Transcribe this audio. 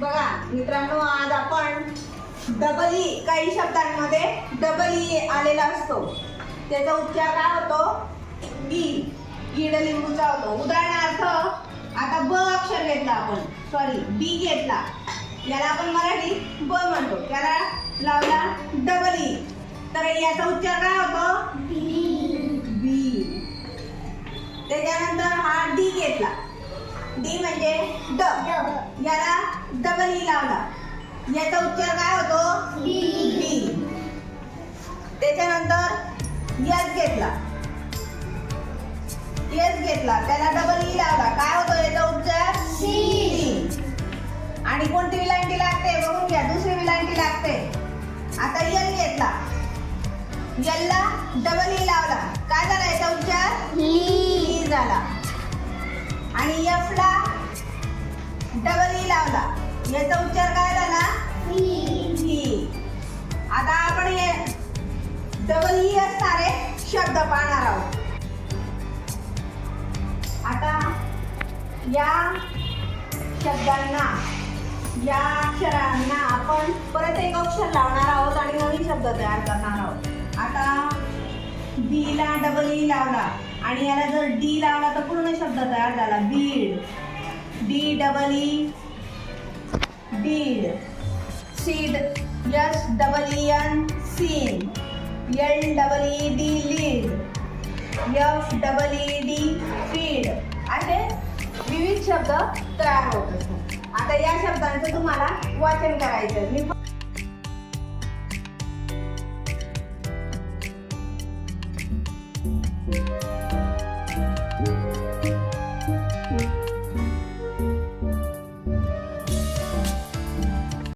बघा मित्रांनो आज आपण डबल ई काही शब्दांमध्ये डबल ई आलेला असतो. त्याचा उच्चार काय होतो? ई इडलिंबूचा होतो. उदाहरणार्थ आता ब अक्षर घेतला आपण. सॉरी बी घेतला. याला आपण मराठीत ब म्हणतो. त्याला लावला डबल ई तर याचा उच्चार काय होतो? बी त्याच्यानंतर हा डी घेतला. डी म्हणजे ड. याला डबल ई लावला. याचा उच्चार काय होतो? बी त्याच्यानंतर यस घेतला. यस घेतला. त्याला डबल ई लावला. काय होतो याचा उच्चार आणि कोणती विलांटी लागते? बघून घ्या. दुसरी विलांटी लागते. आता यल घेतला. यलला डबल ई लावला. काय झाला याचा उच्चार ई झाला. आणि एफ ला डबल ई लावला. याचा उच्चार काय झाला ही आता आपण हे डबल ई असणारे शब्द पाहणार आहोत. आता या शब्दांना या अक्षरांना आपण परत एक अक्षर लावणार आहोत आणि नवीन शब्द तयार करणार आहोत. आता बी ला डबल ई लावला आणि याला जर डी लावला तर पूर्ण शब्द तयार झाला. Bead. D double E deed seed S double E N seen L double E D lead F double E D feed असे विविध शब्द तयार होत असतात. आता या शब्दांचं तुम्हाला वाचन करायचं मी